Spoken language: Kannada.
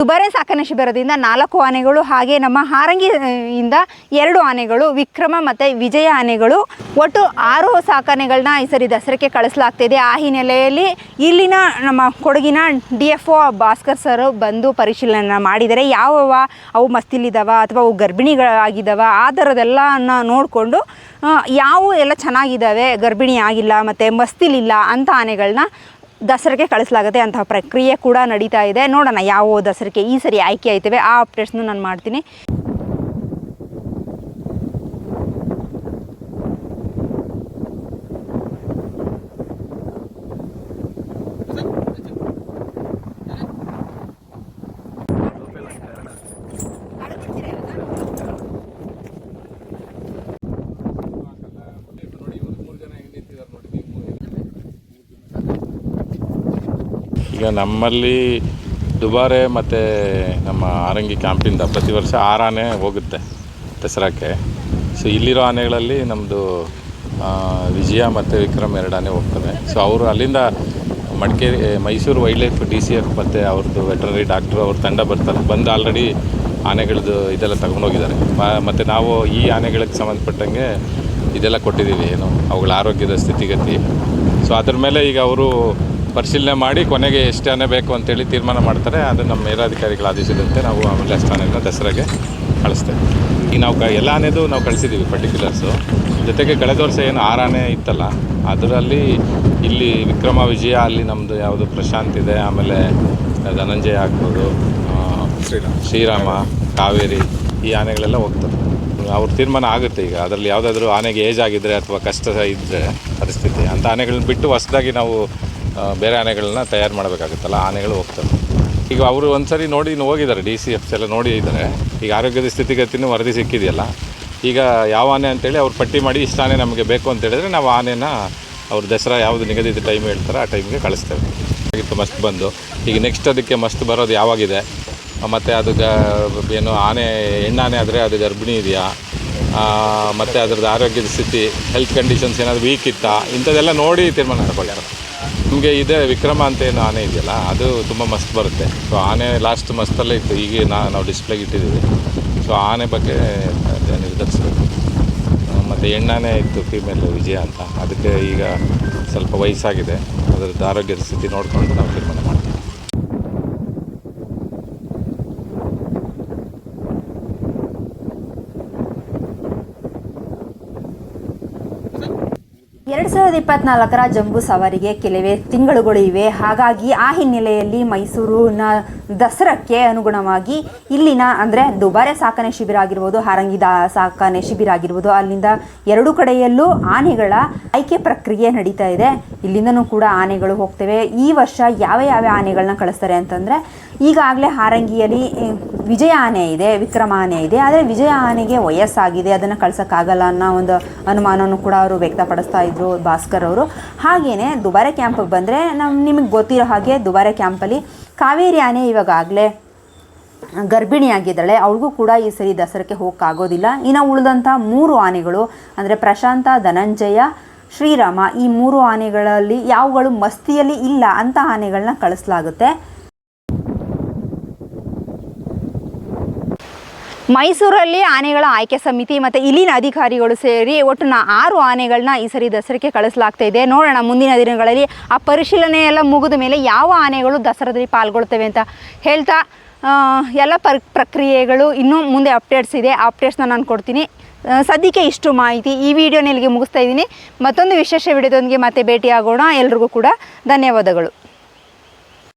ದುಬಾರೆ ಸಾಕಣೆ ಶಿಬಿರದಿಂದ ನಾಲ್ಕು ಆನೆಗಳು ಹಾಗೆ ನಮ್ಮ ಹಾರಂಗಿ ಇಂದ ಎರಡು ಆನೆಗಳು, ವಿಕ್ರಮ ಮತ್ತು ವಿಜಯ ಆನೆಗಳು. ಒಟ್ಟು ಆರು ಸಾಕಣೆಗಳನ್ನ ಈ ಸರಿ ದಸರಕ್ಕೆ ಕಳಿಸಲಾಗ್ತಿದೆ. ಆ ಹಿನ್ನೆಲೆಯಲ್ಲಿ ಇಲ್ಲಿನ ನಮ್ಮ ಕೊಡಗಿನ D F O Bhaskar sir ಬಂದು ಪರಿಶೀಲನೆ ಮಾಡಿದರೆ ಯಾವವ ಅವು ಮಸ್ತಿಲಿದ್ದಾವ ಅಥವಾ ಅವು ಗರ್ಭಿಣಿಗಳಾಗಿದ್ದಾವ ಆ ಥರದೆಲ್ಲ ನೋಡಿಕೊಂಡು ಯಾವ ಎಲ್ಲ ಚೆನ್ನಾಗಿದ್ದಾವೆ ಗರ್ಭಿಣಿ ಆಗಿಲ್ಲ ಮತ್ತು ಮಸ್ತಿಲಿಲ್ಲ ಅಂತ ಆನೆಗಳನ್ನ ದಸರಾಗೆ ಕಳಿಸಲಾಗುತ್ತೆ ಅಂತಹ ಪ್ರಕ್ರಿಯೆ ಕೂಡ ನಡೀತಾ ಇದೆ. ನೋಡೋಣ ಯಾವ ದಸರಕ್ಕೆ ಈ ಸರಿ ಆಯ್ಕೆ ಆಯ್ತವೆ. ಆ ಅಪ್ಡೇಟ್ಸ್ನು ನಾನು ಮಾಡ್ತೀನಿ. ಈಗ ನಮ್ಮಲ್ಲಿ ದುಬಾರೆ ಮತ್ತು ನಮ್ಮ ಆರಂಗಿ ಕ್ಯಾಂಪಿಂದ ಪ್ರತಿ ವರ್ಷ ಆರು ಆನೆ ಹೋಗುತ್ತೆ ದಸರಾಕ್ಕೆ. ಸೊ ಇಲ್ಲಿರೋ ಆನೆಗಳಲ್ಲಿ ನಮ್ಮದು ವಿಜಯ ಮತ್ತು ವಿಕ್ರಮ್ ಎರಡು ಆನೆ ಹೋಗ್ತವೆ. ಸೊ ಅವರು ಅಲ್ಲಿಂದ Madikeri Mysuru wild life D C F ಮತ್ತು ಅವ್ರದ್ದು ವೆಟ್ರನರಿ ಡಾಕ್ಟ್ರು ಅವ್ರ ತಂಡ ಬರ್ತಾರೆ. ಬಂದು ಆಲ್ರೆಡಿ ಆನೆಗಳದ್ದು ಇದೆಲ್ಲ ತಗೊಂಡೋಗಿದ್ದಾರೆ. ಮತ್ತು ನಾವು ಈ ಆನೆಗಳಿಗೆ ಸಂಬಂಧಪಟ್ಟಂಗೆ ಇದೆಲ್ಲ ಕೊಟ್ಟಿದ್ದೀವಿ. ಏನು, ಅವುಗಳ ಆರೋಗ್ಯದ ಸ್ಥಿತಿಗತಿ. ಸೊ ಅದ್ರ ಮೇಲೆ ಈಗ ಅವರು ಪರಿಶೀಲನೆ ಮಾಡಿ ಕೊನೆಗೆ ಎಷ್ಟು ಆನೆ ಬೇಕು ಅಂತೇಳಿ ತೀರ್ಮಾನ ಮಾಡ್ತಾರೆ. ಅದು ನಮ್ಮ ಮೇಲಾಧಿಕಾರಿಗಳ ಆದೇಶದಂತೆ ನಾವು ಆಮೇಲೆ ಅಷ್ಟು ಆನೆನ ದಸರಾಗೆ ಕಳಿಸ್ತೇವೆ. ಈಗ ನಾವು ಕ ಎಲ್ಲ ಆನೆದು ನಾವು ಕಳಿಸಿದ್ದೀವಿ ಪರ್ಟಿಕ್ಯುಲರ್ಸು. ಜೊತೆಗೆ ಕಳೆದ ವರ್ಷ ಏನು ಆರು ಆನೆ ಇತ್ತಲ್ಲ ಅದರಲ್ಲಿ ಇಲ್ಲಿ ವಿಕ್ರಮ ವಿಜಯ ಅಲ್ಲಿ ನಮ್ಮದು ಯಾವುದು ಪ್ರಶಾಂತ್ ಇದೆ ಆಮೇಲೆ ಧನಂಜಯ ಆಗ್ಬೋದು ಶ್ರೀರಾಮ. ಶ್ರೀರಾಮ ಕಾವೇರಿ ಈ ಆನೆಗಳೆಲ್ಲ ಹೋಗ್ತವೆ. ಅವ್ರ ತೀರ್ಮಾನ ಆಗುತ್ತೆ ಈಗ. ಅದರಲ್ಲಿ ಯಾವುದಾದ್ರೂ ಆನೆಗೆ ಏಜ್ ಆಗಿದ್ದರೆ ಅಥವಾ ಕಷ್ಟ ಇದ್ದರೆ ಪರಿಸ್ಥಿತಿ ಅಂಥ ಆನೆಗಳನ್ನ ಬಿಟ್ಟು ಹೊಸದಾಗಿ ನಾವು ಬೇರೆ ಆನೆಗಳನ್ನ ತಯಾರು ಮಾಡಬೇಕಾಗುತ್ತಲ್ಲ, ಆನೆಗಳು ಹೋಗ್ತವೆ. ಈಗ ಅವರು ಒಂದ್ಸರಿ ನೋಡಿ ಹೋಗಿದ್ದಾರೆ, ಡಿ ಸಿ ಎಫ್ಸ್ ಎಲ್ಲ ನೋಡಿ ಇದ್ದಾರೆ. ಈಗ ಆರೋಗ್ಯದ ಸ್ಥಿತಿಗತಿನೂ ವರದಿ ಸಿಕ್ಕಿದೆಯಲ್ಲ. ಈಗ ಯಾವ ಆನೆ ಅಂತೇಳಿ ಅವ್ರು ಪಟ್ಟಿ ಮಾಡಿ ಇಷ್ಟು ಆನೆ ನಮಗೆ ಬೇಕು ಅಂತ ಹೇಳಿದ್ರೆ ನಾವು ಆನೆನ ಅವ್ರು ದಸರಾ ಯಾವುದು ನಿಗದಿತ ಟೈಮ್ ಹೇಳ್ತಾರೆ ಆ ಟೈಮ್ಗೆ ಕಳಿಸ್ತೇವೆ. ಆಗಿತ್ತು ಮಸ್ತ್ ಬಂದು. ಈಗ ನೆಕ್ಸ್ಟ್ ಅದಕ್ಕೆ ಮಸ್ತ್ ಬರೋದು ಯಾವಾಗಿದೆ? ಮತ್ತು ಅದು ಗ ಏನು ಆನೆ, ಹೆಣ್ಣಾನೆ ಆದರೆ ಅದು ಗರ್ಭಿಣಿ ಇದೆಯಾ? ಮತ್ತು ಅದ್ರದ್ದು ಆರೋಗ್ಯದ ಸ್ಥಿತಿ ಹೆಲ್ತ್ ಕಂಡೀಷನ್ಸ್ ಏನಾದರೂ ವೀಕ್ ಇತ್ತಾ? ಇಂಥದ್ದೆಲ್ಲ ನೋಡಿ ತೀರ್ಮಾನ ತಗೊಳ್ತಾರೆ ನಿಮಗೆ ಇದೆ ವಿಕ್ರಮ ಅಂತ ಏನು ಆನೆ ಇದೆಯಲ್ಲ, ಅದು ತುಂಬ ಮಸ್ತ್ ಬರುತ್ತೆ. ಸೊ ಆನೆ ಲಾಸ್ಟ್ ಮಸ್ತಲ್ಲೇ ಇತ್ತು ಈಗ ನಾ ನಾವು ಡಿಸ್ಪ್ಲೇಗೆ ಇಟ್ಟಿದ್ದೀವಿ. ಸೊ ಆನೆ ಬಗ್ಗೆ ನಿರ್ಧರಿಸಬೇಕು ಮತ್ತು ಎಣ್ಣೆ ಇತ್ತು ಫೀಮೇಲ್ ವಿಜಯ ಅಂತ. ಅದಕ್ಕೆ ಈಗ ಸ್ವಲ್ಪ ವಯಸ್ಸಾಗಿದೆ. ಅದರದ್ದು ಆರೋಗ್ಯದ ಸ್ಥಿತಿ ನೋಡಿಕೊಂಡು ನಾವು ತೀರ್ಮಾನ ಮಾಡ್ತೀವಿ ಎರಡು ಸಾವಿರದ ಇಪ್ಪತ್ನಾಲ್ಕರ ಜಂಬೂ ಸವಾರಿಗೆ ಕೆಲವೇ ತಿಂಗಳುಗಳು ಇವೆ. ಹಾಗಾಗಿ ಆ ಹಿನ್ನೆಲೆಯಲ್ಲಿ ಮೈಸೂರಿನ ದಸರಕ್ಕೆ ಅನುಗುಣವಾಗಿ ಇಲ್ಲಿನ, ಅಂದರೆ ದುಬಾರೆ ಸಾಕಣೆ ಶಿಬಿರ ಆಗಿರ್ಬೋದು, ಹಾರಂಗಿ ದಾ ಸಾಕಣೆ ಶಿಬಿರ ಆಗಿರ್ಬೋದು, ಅಲ್ಲಿಂದ ಎರಡು ಕಡೆಯಲ್ಲೂ ಆನೆಗಳ ಆಯ್ಕೆ ಪ್ರಕ್ರಿಯೆ ನಡೀತಾ ಇದೆ. ಇಲ್ಲಿಂದನೂ ಕೂಡ ಆನೆಗಳು ಹೋಗ್ತವೆ. ಈ ವರ್ಷ ಯಾವ ಯಾವ ಆನೆಗಳನ್ನ ಕಳಿಸ್ತಾರೆ ಅಂತಂದರೆ ಈಗಾಗಲೇ ಹಾರಂಗಿಯಲ್ಲಿ ವಿಜಯ ಆನೆ ಇದೆ, ವಿಕ್ರಮ ಆನೆ ಇದೆ, ಆದರೆ ವಿಜಯ ಆನೆಗೆ ವಯಸ್ಸಾಗಿದೆ, ಅದನ್ನು ಕಳ್ಸೋಕ್ಕಾಗಲ್ಲ ಅನ್ನೋ ಒಂದು ಅನುಮಾನವನ್ನು ಕೂಡ ಅವರು ವ್ಯಕ್ತಪಡಿಸ್ತಾ ಇದ್ರು ಭಾಸ್ಕರ್ ಅವರು. ಹಾಗೆಯೇ ದುಬಾರೆ ಕ್ಯಾಂಪಿಗೆ ಬಂದರೆ ನಮ್ಮ ನಿಮಗೆ ಗೊತ್ತಿರೋ ಹಾಗೆ ದುಬಾರೆ ಕ್ಯಾಂಪಲ್ಲಿ ಕಾವೇರಿ ಆನೆ ಇವಾಗಲೇ ಗರ್ಭಿಣಿಯಾಗಿದ್ದಾಳೆ ಅವಳಿಗೂ ಕೂಡ ಈ ಸರಿ ದಸರಕ್ಕೆ ಹೋಗೋಕ್ಕಾಗೋದಿಲ್ಲ. ಇನ್ನು ಉಳಿದಂಥ ಮೂರು ಆನೆಗಳು, ಅಂದರೆ ಪ್ರಶಾಂತ, ಧನಂಜಯ, ಶ್ರೀರಾಮ, ಈ ಮೂರು ಆನೆಗಳಲ್ಲಿ ಯಾವುಗಳು ಮಸ್ತಿಯಲ್ಲಿ ಇಲ್ಲ ಅಂತ ಆನೆಗಳನ್ನ ಕಳಿಸಲಾಗುತ್ತೆ. ಮೈಸೂರಲ್ಲಿ ಆನೆಗಳ ಆಯ್ಕೆ ಸಮಿತಿ ಮತ್ತು ಇಲ್ಲಿನ ಅಧಿಕಾರಿಗಳು ಸೇರಿ ಒಟ್ಟು ನಾ ಆರು ಆನೆಗಳನ್ನ ಈ ಸರಿ ದಸರಕ್ಕೆ ಕಳಿಸಲಾಗ್ತಾ ಇದೆ. ನೋಡೋಣ ಮುಂದಿನ ದಿನಗಳಲ್ಲಿ ಆ ಪರಿಶೀಲನೆ ಎಲ್ಲ ಮುಗಿದ ಮೇಲೆ ಯಾವ ಆನೆಗಳು ದಸರಾದಲ್ಲಿ ಪಾಲ್ಗೊಳ್ತವೆ ಅಂತ ಹೇಳ್ತಾ ಎಲ್ಲ ಪರ್, ಪ್ರಕ್ರಿಯೆಗಳು ಇನ್ನೂ ಮುಂದೆ ಅಪ್ಡೇಟ್ಸ್ ಇದೆ. ಆ ಅಪ್ಡೇಟ್ಸ್ನ ನಾನು ಕೊಡ್ತೀನಿ. ಸದ್ಯಕ್ಕೆ ಇಷ್ಟು ಮಾಹಿತಿ. ಈ ವಿಡಿಯೋನ ಇಲ್ಲಿಗೆ ಮುಗಿಸ್ತಾ ಇದ್ದೀನಿ. ಮತ್ತೊಂದು ವಿಶೇಷ ವಿಡಿಯೋದೊಂದಿಗೆ ಮತ್ತೆ ಭೇಟಿಯಾಗೋಣ. ಎಲ್ರಿಗೂ ಕೂಡ ಧನ್ಯವಾದಗಳು.